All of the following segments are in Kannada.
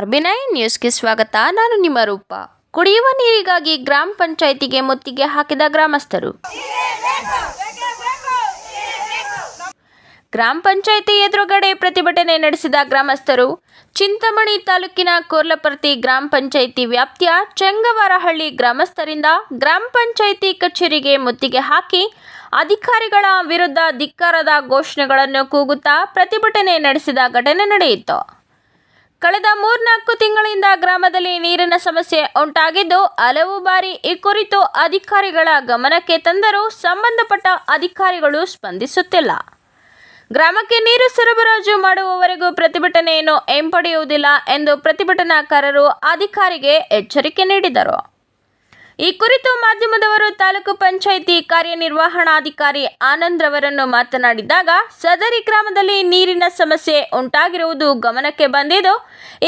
ಆರ್ಬಿನೈ ನ್ಯೂಸ್ಗೆ ಸ್ವಾಗತ. ನಾನು ನಿಮ್ಮ ರೂಪ. ಕುಡಿಯುವ ನೀರಿಗಾಗಿ ಗ್ರಾಮ ಪಂಚಾಯಿತಿಗೆ ಮುತ್ತಿಗೆ ಹಾಕಿದ ಗ್ರಾಮಸ್ಥರು. ಗ್ರಾಮ ಪಂಚಾಯಿತಿ ಎದುರುಗಡೆ ಪ್ರತಿಭಟನೆ ನಡೆಸಿದ ಗ್ರಾಮಸ್ಥರು, ಚಿಂತಾಮಣಿ ತಾಲೂಕಿನ ಕೋರ್ಲಪರ್ತಿ ಗ್ರಾಮ ಪಂಚಾಯಿತಿ ವ್ಯಾಪ್ತಿಯ ಚೆಂಗವಾರಹಳ್ಳಿ ಗ್ರಾಮಸ್ಥರಿಂದ ಗ್ರಾಮ ಪಂಚಾಯಿತಿ ಕಚೇರಿಗೆ ಮುತ್ತಿಗೆ ಹಾಕಿ ಅಧಿಕಾರಿಗಳ ವಿರುದ್ಧ ಧಿಕ್ಕಾರದ ಘೋಷಣೆಗಳನ್ನು ಕೂಗುತ್ತಾ ಪ್ರತಿಭಟನೆ ನಡೆಸಿದ ಘಟನೆ ನಡೆಯಿತು. ಕಳೆದ ಮೂರ್ನಾಲ್ಕು ತಿಂಗಳಿಂದ ಗ್ರಾಮದಲ್ಲಿ ನೀರಿನ ಸಮಸ್ಯೆ ಉಂಟಾಗಿದ್ದು, ಹಲವು ಬಾರಿ ಈ ಕುರಿತು ಅಧಿಕಾರಿಗಳ ಗಮನಕ್ಕೆ ತಂದರೂ ಸಂಬಂಧಪಟ್ಟ ಅಧಿಕಾರಿಗಳು ಸ್ಪಂದಿಸುತ್ತಿಲ್ಲ. ಗ್ರಾಮಕ್ಕೆ ನೀರು ಸರಬರಾಜು ಮಾಡುವವರೆಗೂ ಪ್ರತಿಭಟನೆಯನ್ನು ಹಿಂಪಡೆಯುವುದಿಲ್ಲ ಎಂದು ಪ್ರತಿಭಟನಾಕಾರರು ಅಧಿಕಾರಿಗೆ ಎಚ್ಚರಿಕೆ ನೀಡಿದರು. ಈ ಕುರಿತು ಮಾಧ್ಯಮದವರು ತಾಲೂಕು ಪಂಚಾಯಿತಿ ಕಾರ್ಯನಿರ್ವಹಣಾಧಿಕಾರಿ ಆನಂದ್ ರವರನ್ನು ಮಾತನಾಡಿದಾಗ, ಸದರಿ ಗ್ರಾಮದಲ್ಲಿ ನೀರಿನ ಸಮಸ್ಯೆ ಉಂಟಾಗಿರುವುದು ಗಮನಕ್ಕೆ ಬಂದಿದ್ದು,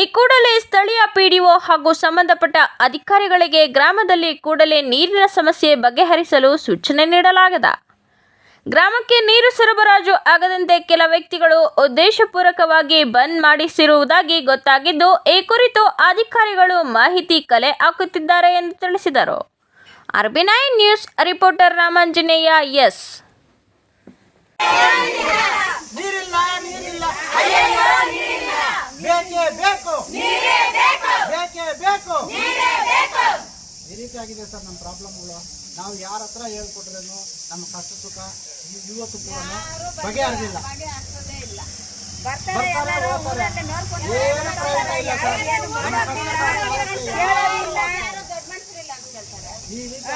ಈ ಕೂಡಲೇ ಸ್ಥಳೀಯ ಪಿಡಿಒ ಹಾಗೂ ಸಂಬಂಧಪಟ್ಟ ಅಧಿಕಾರಿಗಳಿಗೆ ಗ್ರಾಮದಲ್ಲಿ ಕೂಡಲೇ ನೀರಿನ ಸಮಸ್ಯೆ ಬಗೆಹರಿಸಲು ಸೂಚನೆ ನೀಡಲಾಗಿದೆ. ಗ್ರಾಮಕ್ಕೆ ನೀರು ಸರಬರಾಜು ಆಗದಂತೆ ಕೆಲ ವ್ಯಕ್ತಿಗಳು ಉದ್ದೇಶಪೂರ್ವಕವಾಗಿ ಬಂದ್ ಮಾಡಿಸಿರುವುದಾಗಿ ಗೊತ್ತಾಗಿದ್ದು, ಈ ಕುರಿತು ಅಧಿಕಾರಿಗಳು ಮಾಹಿತಿ ಕಲೆ ಹಾಕುತ್ತಿದ್ದಾರೆ ಎಂದು ತಿಳಿಸಿದರು. RB nine news reporter Ramanjaneya S. ಬೇಕೇ ಬೇಕು. ಆಗಿದೆ ಸರ್ ನಮ್ಮ ಪ್ರಾಬ್ಲಮ್ಗಳು. ನಾವು ಯಾರ ಹತ್ರ ಹೇಳ್ಕೊಟ್ರೇನು ನಮ್ಮ ಕಷ್ಟ ಸುಖ ಇವತ್ತು ಕೂಡ ಬಗೆಹರಿದಿಲ್ಲ ಈ ರೀತಿ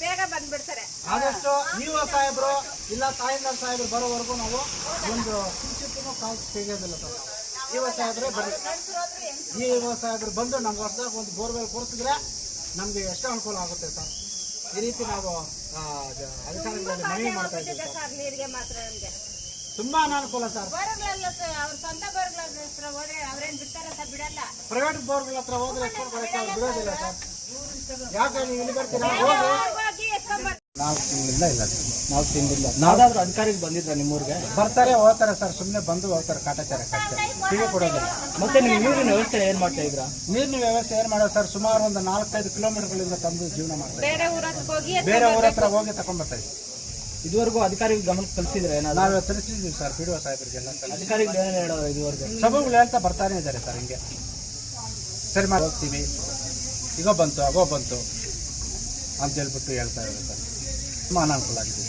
ಬೇಗ ಬಂದ್ಬಿಡ್ತಾರೆ. ಆದಷ್ಟು ನೀವು ಸಾಹೇಬ್ರು ಇಲ್ಲ ತಾಯಿಂದಾರ್ ಸಾಹೇಬ್ರು ಬರೋವರೆಗೂ ನಾವು ಒಂದು ಕಿಂಚಿತ್ತೂ ಕಾಲ್ ತೆಗೆಯೋದಿಲ್ಲ ಸರ್. ಇವ ಸಾಹೇಬ್ರೆ ಬರ್ರಿ ಈ ಸಾಹೇಬ್ರು ಬಂದು ನಮ್ಗೆ ಹೊಸದಾಗ ಒಂದು ಬೋರ್ವೆಲ್ ಕೊಡಿಸಿದ್ರೆ ನಮಗೆ ಎಷ್ಟು ಅನುಕೂಲ ಆಗುತ್ತೆ ಸರ್. ಈ ರೀತಿ ನಾವು ಅಧಿಕಾರಿಗಳಲ್ಲಿ ಮನವಿ ಮಾಡ್ತಾ ಇದ್ದೀವಿ ಸರ್. ನೀರಿಗೆ ಮಾತ್ರ ನಮ್ಗೆ. ತುಂಬಾ ಅನಾನುಕೂಲ ಸರ್. ಪ್ರೈವೇಟ್ ಬೋರ್ಗಳ ಹತ್ರ ಹೋದ್ರೆ ಬಿಡೋದಿಲ್ಲ ಸರ್. ಯಾಕೆ ನೀವು ಇಲ್ಲಿ ಬರ್ತೀರಾ? ಹೋಗಿ ನಾಲ್ಕು ತಿಂಗಳಿಂದ ಇಲ್ಲ ಸರ್ ನಾಲ್ಕು ತಿಂಗಳಿಲ್ಲ ನಾವಾದ್ರೂ ಅಧಿಕಾರಿಗೆ ಬಂದಿದ್ರ ನಿಮ್ಮೂರಿಗೆ? ಬರ್ತಾರೆ ಹೋಗ್ತಾರೆ ಸರ್ ಸುಮ್ಮನೆ ಬಂದು ಹೋಗ್ತಾರೆ ಕಾಟಾಚಾರಕ್ಕೆ ಅಷ್ಟೇ ಕೊಡೋದಿಲ್ಲ. ಮತ್ತೆ ನೀವು ನೀರಿನ ವ್ಯವಸ್ಥೆ ಏನ್ ಮಾಡ್ತಾ ಇದ್ರ ನೀರಿನ ವ್ಯವಸ್ಥೆ ಏನ್ ಮಾಡೋದು ಸರ್ ಸುಮಾರು ಒಂದು ನಾಲ್ಕೈದು ಕಿಲೋಮೀಟರ್ಗಳಿಂದ ತಂದು ಜೀವನ ಮಾಡ್ತಾರೆ ಬೇರೆ ಊರ ಹತ್ರ ಹೋಗಿ ಬೇರೆ ಊರ ಹೋಗಿ ತಗೊಂಡ್ಬರ್ತಾ ಇದ್ವಿ ಇದುವರೆಗೂ ಅಧಿಕಾರಿಗೆ ಗಮನಕ್ಕೆ ಕಳಿಸಿದ್ರೆ ನಾವೇ ನಾವು ತಿಳಿಸಿದ್ವಿ ಸರ್ ಪಿ ಡಿ ಒ ಸಾಹೇಬರಿಗೆಲ್ಲ. ಅಧಿಕಾರಿಗಳು ಏನೇನು ಹೇಳೋರು ಇದುವರೆಗೂ? ಸಭೆಗಳು ಹೇಳ್ತಾ ಬರ್ತಾನೆ ಇದ್ದಾರೆ ಸರ್ ಹಿಂಗೆ. ಸರಿ ಮಾಡಿ ಹೋಗ್ತೀವಿ. ಈಗ ಬಂತು ಆಗೋ ಬಂತು. ಅಂತ ಹೇಳ್ಬಿಟ್ಟು ಹೇಳ್ತಾ ಇದ್ದಾರೆ ಸರ್. ತುಂಬ ಅನಾನುಕೂಲ ಆಗಿದೆ